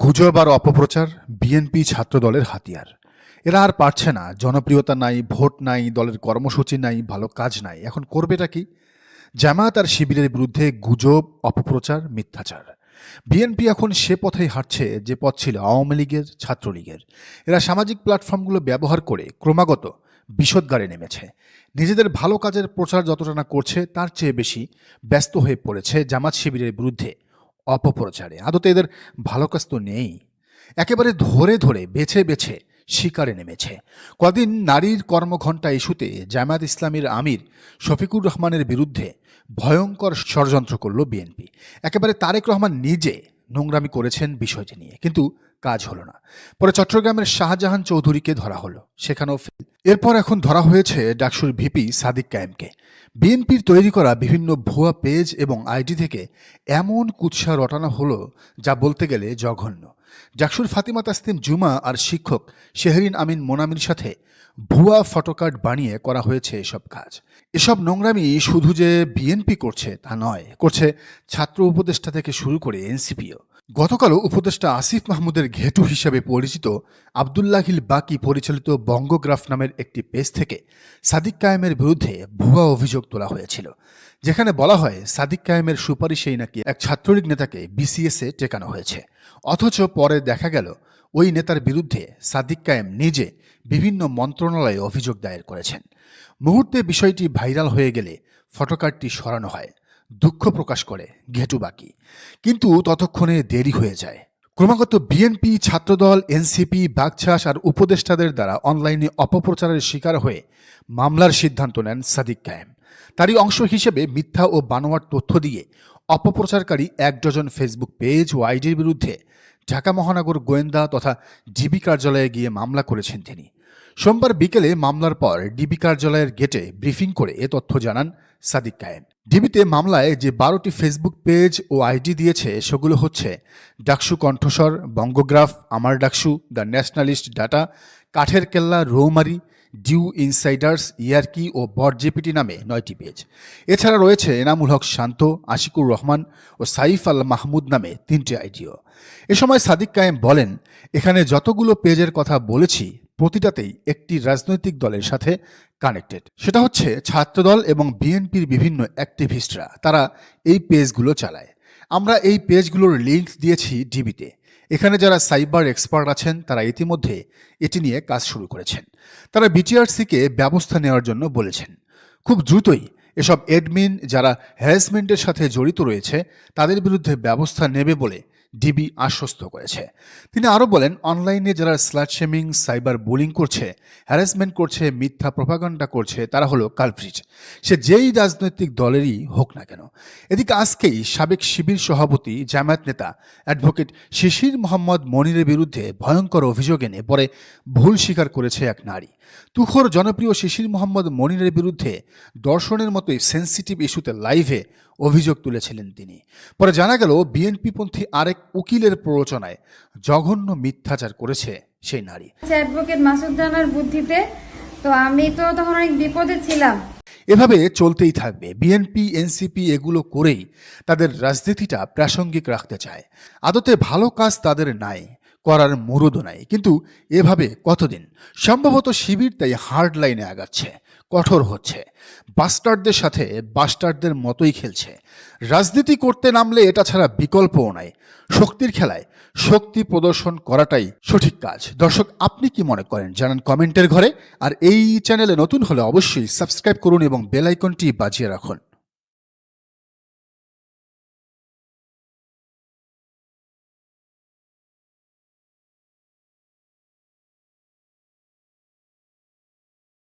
গুজব আর অপপ্রচার বিএনপি ছাত্রদলের হাতিয়ার। এরা আর পারছে না। জনপ্রিয়তা নাই, ভোট নাই, দলের কর্মসূচি নাই, ভালো কাজ নাই। এখন করবেটা কি? জামায়াত আর শিবিরের বিরুদ্ধে গুজব, অপপ্রচার, মিথ্যাচার। বিএনপি এখন সে পথেই হাঁটছে, যে পথ ছিল আওয়ামী লীগের, ছাত্রলীগের। এরা সামাজিক প্ল্যাটফর্মগুলো ব্যবহার করে ক্রমাগত বিষদগারে নেমেছে। নিজেদের ভালো কাজের প্রচার যতটা না করছে, তার চেয়ে বেশি ব্যস্ত হয়ে পড়েছে জামাত শিবিরের বিরুদ্ধে। অপপ্রচারে। আদতে এদের ভালো কাজ তো নেই। একেবারে ধরে ধরে, বেছে বেছে শিকারে নেমেছে। কদিন নারীর কর্মঘণ্টা ইস্যুতে জামায়াত ইসলামীর আমির শফিকুর রহমানের বিরুদ্ধে ভয়ঙ্কর ষড়যন্ত্র করল বিএনপি। একেবারে তারেক রহমান নিজে নোংরামি করেছেন বিষয়টি নিয়ে, কিন্তু কাজ হলো না। পরে চট্টগ্রামের শাহজাহান চৌধুরীকে ধরা হলো। সেখানেও fail। এরপর এখন ধরা হয়েছে ডাকসুর ভিপি সাদিক কায়েমকে। বিএনপির তৈরি করা বিভিন্ন ভুয়া পেজ এবং আইডি থেকে এমন কুৎসা রটানো হলো যা বলতে গেলে জঘন্য। ডাকসুর ফাতিমা তাসলিম জুমা আর শিক্ষক শেহরিন আমিন মোনামির সাথে ভুয়া ফটোকার্ড বানিয়ে করা হয়েছে এসব কাজ। এসব নোংরামি শুধু যে বিএনপি করছে তা নয়, করছে ছাত্র উপদেষ্টা থেকে শুরু করে এনসিপিও। গতকালও উপদেষ্টা আসিফ মাহমুদের ঘেটু হিসেবে পরিচিত আবদুল্লাহিল বাকি পরিচালিত বঙ্গগ্রাফ নামের একটি পেজ থেকে সাদিক কায়েমের বিরুদ্ধে ভুয়া অভিযোগ তোলা হয়েছিল, যেখানে বলা হয় সাদিক কায়েমের সুপারিশেই নাকি এক ছাত্রলীগ নেতাকে বিসিএসে টেকানো হয়েছে। অথচ পরে দেখা গেল, ওই নেতার বিরুদ্ধে সাদিক কায়েম নিজে বিভিন্ন মন্ত্রণালয়ে অভিযোগ দায়ের করেছেন। মুহূর্তে বিষয়টি ভাইরাল হয়ে গেলে ফটোকার্ডটি সরানো হয়। দুঃখ প্রকাশ করে, ঘেটু বাকি। কিন্তু ততক্ষণে দেরি হয়ে যায়। ক্রমাগত বিএনপি, ছাত্রদল, এনসিপি, বাগছাস আর উপদেষ্টাদের দ্বারা অনলাইনে অপপ্রচারের শিকার হয়ে মামলার সিদ্ধান্ত নেন সাদিক কায়েম। তারই অংশ হিসেবে মিথ্যা ও বানোয়ার তথ্য দিয়ে অপপ্রচারকারী এক ডজন ফেসবুক পেজ ও আইডির বিরুদ্ধে ঢাকা মহানগর গোয়েন্দা তথা ডিবি কার্যালয়ে গিয়ে মামলা করেছেন তিনি। সোমবার বিকেলে মামলার পর ডিবি কার্যালয়ের গেটে ব্রিফিং করে এ তথ্য জানান সাদিক কায়েম। ডিবিতে মামলায় যে বারোটি ফেসবুক পেজ ও আইডি দিয়েছে, সেগুলো হচ্ছে ডাকসু কণ্ঠস্বর, বঙ্গগ্রাফ আমার ডাকসু দ্য ন্যাশনালিস্ট ডাটা কাঠের কেল্লা রৌমারি, ডিউ ইনসাইডার্স, ইয়ারকি ও বট জেপিটি নামে নয়টি পেজ এছাড়া রয়েছে এনামুল হক শান্ত, আশিকুর রহমান ও সাইফ আল মাহমুদ নামে তিনটি আইডিও এ সময় সাদিক কায়েম বলেন, এখানে যতগুলো পেজের কথা বলেছি প্রতিটাতেই একটি রাজনৈতিক দলের সাথে কানেক্টেড সেটা হচ্ছে ছাত্রদল এবং বিএনপির বিভিন্ন অ্যাক্টিভিস্টরা তারা এই পেজগুলো চালায়। আমরা এই পেজগুলোর লিঙ্ক দিয়েছি ডিবিতে এখানে যারা সাইবার এক্সপার্ট আছেন, তারা ইতিমধ্যে এটি নিয়ে কাজ শুরু করেছেন। তারা বিটিআরসিকে ব্যবস্থা নেওয়ার জন্য বলেছেন। খুব দ্রুতই এসব এডমিন যারা হ্যারাসমেন্টের সাথে জড়িত রয়েছে, তাদের বিরুদ্ধে ব্যবস্থা নেবে বলে ডিবি আশ্বস্ত করেছে। তিনি আরও বলেন, অনলাইনে যারা স্ল্যাট শেমিং, সাইবার বুলিং করছে, হ্যারাসমেন্ট করছে, মিথ্যা প্রপাগান্ডা করছে, তারা হলো কালপ্রিট। সে যেই রাজনৈতিক দলেরই হোক না কেন। এদিকে আজকেই সাবেক শিবির সভাপতি, জামায়াত নেতা, অ্যাডভোকেট শিশির মোহাম্মদ মনিরের বিরুদ্ধে ভয়ঙ্কর অভিযোগ এনে পরে ভুল স্বীকার করেছে এক নারী। তুখোর জনপ্রিয় শিশির মোহাম্মদ মনিরের বিরুদ্ধে দর্শনের মতোই সেন্সিটিভ ইস্যুতে লাইভে অভিযোগ তুলেছিলেন তিনি। পরে জানা গেল বিএনপিপন্থী আরেক উকিলের প্ররোচনায় জঘন্য মিথ্যাচার করেছে সেই নারী। অ্যাডভোকেট মাসুদ রানার বুদ্ধিতে তো আমি তো তখন অনেক বিপদে ছিলাম। এভাবে চলতেই থাকবে। বিএনপি এনসিপি এগুলো করেই তাদের রাজনীতিটা প্রাসঙ্গিক রাখতে চায়। আদতে ভালো কাজ তাদের নাই। করার মুরুদও নাই। কিন্তু এভাবে কতদিন? সম্ভবত শিবির তাই হার্ড লাইনে আগাচ্ছে, কঠোর হচ্ছে। বাস্টারদের সাথে বাস্টারদের মতোই খেলছে। রাজনীতি করতে নামলে এটা ছাড়া বিকল্পও নাই। শক্তির খেলায় শক্তি প্রদর্শন করাটাই সঠিক কাজ। দর্শক, আপনি কি মনে করেন? জানান কমেন্টের ঘরে। আর এই চ্যানেলে নতুন হলে অবশ্যই সাবস্ক্রাইব করুন এবং বেল আইকনটি বাজিয়ে রাখুন।